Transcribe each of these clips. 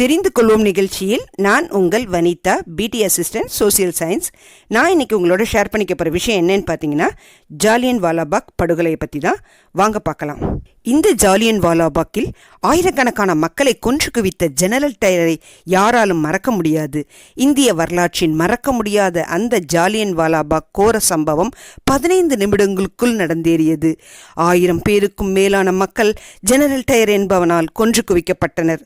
தெரிந்து கொள்வோம் நிகழ்ச்சியில் நான் உங்கள் வனிதா பிடி அசிஸ்டன்ட் சோசியல் சயின்ஸ் நான் இன்னைக்கு உங்களோட ஷேர் பண்ணிக்க போகிற விஷயம் என்னன்னு பார்த்தீங்கன்னா ஜாலியன் வாலாபாக் படுகொலையை பற்றி தான் வாங்க பார்க்கலாம். இந்த ஜாலியன் வாலாபாக்கில் ஆயிரக்கணக்கான மக்களை கொன்று குவித்த ஜெனரல் டயரை யாராலும் மறக்க முடியாது. இந்திய வரலாற்றின் மறக்க முடியாத அந்த ஜாலியன் வாலாபாக் கோர சம்பவம் பதினைந்து நிமிடங்களுக்குள் நடந்தேறியது. ஆயிரம் பேருக்கும் மேலான மக்கள் ஜெனரல் டயர் என்பவனால் கொன்று குவிக்கப்பட்டனர்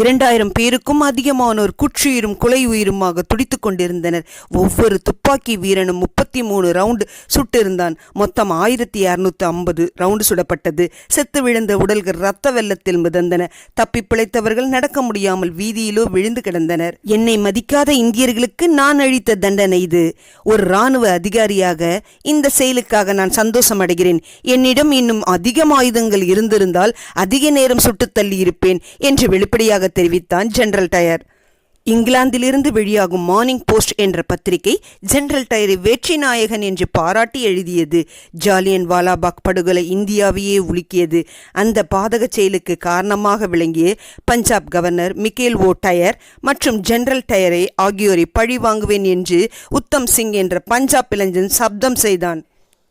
இரண்டாயிரம் பேருக்கும் அதிகமானோர் குற்றுயிரும் கொலை உயிருமாக துடித்துக் கொண்டிருந்தனர். ஒவ்வொரு துப்பாக்கி வீரனும் முப்பத்தி மூணு ரவுண்டு சுட்டிருந்தான். மொத்தம் ஆயிரத்தி இரநூத்தி ஐம்பது ரவுண்டு சுடப்பட்டது. செத்து விழுந்த உடல்கள் ரத்த வெள்ளத்தில் மிதந்தன. தப்பி பிழைத்தவர்கள் நடக்க முடியாமல் வீதியிலோ விழுந்து கிடந்தனர். என்னை மதிக்காத இந்தியர்களுக்கு நான் அழித்த தண்டனை இது. ஒரு இராணுவ அதிகாரியாக இந்த செயலுக்காக நான் சந்தோஷம் அடைகிறேன். என்னிடம் இன்னும் அதிகம் ஆயுதங்கள் இருந்திருந்தால் அதிக நேரம் சுட்டு தள்ளி இருப்பேன் என்று வெளிப்படையாக தெரிவித்தான் ஜெனரல் டயர் இங்கிலாந்திலிருந்து வெளியாகும் மார்னிங் போஸ்ட் என்ற பத்திரிகை ஜெனரல் டயரை வெற்றி நாயகன் என்று பாராட்டி எழுதியது. ஜாலியன் வாலாபாக் படுகொலை இந்தியாவையே உலுக்கியது. அந்த பாதக செயலுக்கு காரணமாக விளங்கிய Punjab governor Michael O Dyer மற்றும் ஜெனரல் டயரை ஆகியோரை பழி வாங்குவேன் என்று உத்தம் சிங் என்ற பஞ்சாப் இளைஞன் சப்தம் செய்தான்.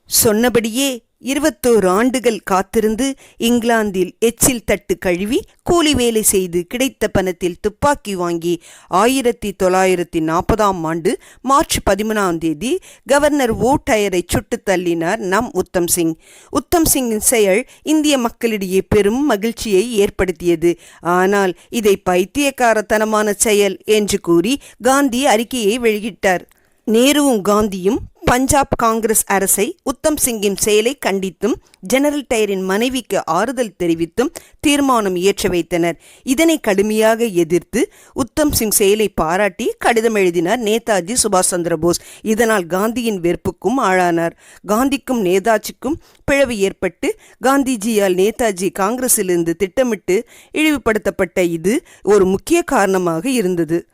சொன்னபடியே இருபத்தோரு ஆண்டுகள் காத்திருந்து இங்கிலாந்தில் எச்சில் தட்டு கழுவி கூலி வேலை செய்து கிடைத்த பணத்தில் துப்பாக்கி வாங்கி ஆயிரத்தி தொள்ளாயிரத்தி நாற்பதாம் ஆண்டு மார்ச் பதிமூணாம் தேதி கவர்னர் ஓ டயரை சுட்டு தள்ளினார் நம் உத்தம் சிங். உத்தம் சிங்கின் செயல் இந்திய மக்களிடையே பெரும் மகிழ்ச்சியை ஏற்படுத்தியது. ஆனால் இதை பைத்தியக்காரத்தனமான செயல் என்று கூறி காந்தி அறிக்கையை வெளியிட்டார். நேருவும் காந்தியும் பஞ்சாப் காங்கிரஸ் அரசை உத்தம் சிங்கின் செயலை கண்டித்தும் ஜெனரல் டயரின் மனைவிக்கு ஆறுதல் தெரிவித்தும் தீர்மானம் இயற்ற வைத்தனர். இதனை கடுமையாக எதிர்த்து உத்தம் சிங் செயலை பாராட்டி கடிதம் எழுதினார் நேதாஜி சுபாஷ் சந்திர போஸ். இதனால் காந்தியின் வெறுப்புக்கும் ஆளானார். காந்திக்கும் நேதாஜிக்கும் பிளவு ஏற்பட்டு காந்திஜியால் நேதாஜி காங்கிரசிலிருந்து திட்டமிட்டு இழிவுபடுத்தப்பட்ட இது ஒரு முக்கிய காரணமாக இருந்தது.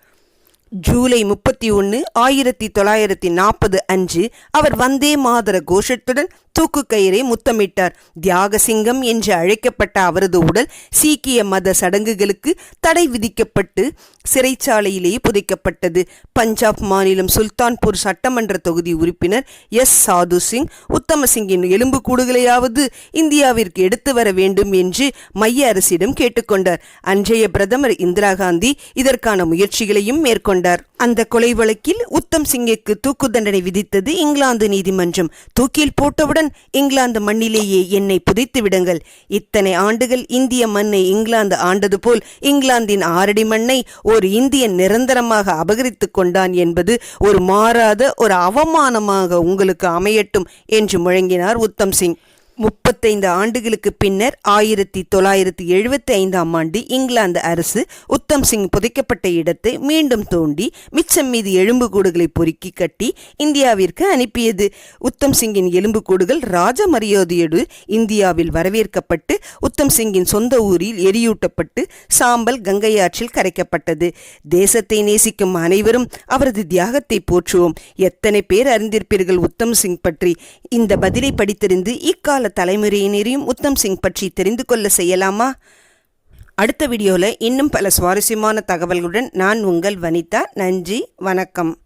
ஜூலை முப்பத்தி ஒன்று ஆயிரத்தி தொள்ளாயிரத்தி நாற்பது அன்று அவர் வந்தே மாதர கோஷத்துடன் தூக்கு கயிறை முத்தமிட்டார். தியாகசிங்கம் என்று அழைக்கப்பட்ட அவரது உடல் சீக்கிய மத சடங்குகளுக்கு தடை விதிக்கப்பட்டு சிறைச்சாலையிலேயே புதைக்கப்பட்டது. பஞ்சாப் மாநிலம் சுல்தான்பூர் சட்டமன்ற தொகுதி உறுப்பினர் எஸ். சாது சிங் உத்தமசிங்கின் எலும்புக்கூடுகளையாவது இந்தியாவிற்கு எடுத்து வர வேண்டும் என்று மைய அரசிடம் கேட்டுக்கொண்டார் அன்றைய பிரதமர் இந்திரா காந்தி இதற்கான முயற்சிகளையும் மேற்கொண்டார். அந்த கொலை வழக்கில் உத்தம் சிங்கிற்கு தூக்கு தண்டனை விதித்தது இங்கிலாந்து நீதிமன்றம். தூக்கில் போட்டவுடன் இங்கிலாந்து மண்ணிலேயே என்னை புதைத்து விடுங்கள். இத்தனை ஆண்டுகள் இந்திய மண்ணை இங்கிலாந்து ஆண்டது போல் இங்கிலாந்தின் ஆரடி மண்ணை ஒரு இந்தியன் நிரந்தரமாக அபகரித்து கொண்டான் என்பது ஒரு மாறாத ஒரு அவமானமாக உங்களுக்கு அமையட்டும் என்று முழங்கினார் உத்தம் சிங். முப்பத்தைந்து ஆண்டுகளுக்கு பின்னர் ஆயிரத்தி தொள்ளாயிரத்தி எழுபத்தி ஐந்தாம் ஆண்டு இங்கிலாந்து அரசு உத்தம் சிங் புதைக்கப்பட்ட இடத்தை மீண்டும் தோண்டி மிச்சம் மீது எலும்புக்கூடுகளை பொறுக்கி கட்டி இந்தியாவிற்கு அனுப்பியது. உத்தம் சிங்கின் எலும்புக்கூடுகள் ராஜ மரியாதையோடு இந்தியாவில் வரவேற்கப்பட்டு உத்தம் சிங்கின் சொந்த ஊரில் எரியூட்டப்பட்டு சாம்பல் கங்கை ஆற்றில் கரைக்கப்பட்டது. தேசத்தை நேசிக்கும் அனைவரும் அவரது தியாகத்தை போற்றுவோம். எத்தனை பேர் அறிந்திருப்பீர்கள் உத்தம் சிங் பற்றி? இந்த பதிலை படித்திருந்து இக்கால தலைமுறையினரையும் உத்தம் சிங் பற்றி தெரிந்து கொள்ள செய்யலாமா? அடுத்த வீடியோவில் இன்னும் பல சுவாரஸ்யமான தகவல்களுடன் நான் உங்கள் வனிதா. நன்றி வணக்கம்.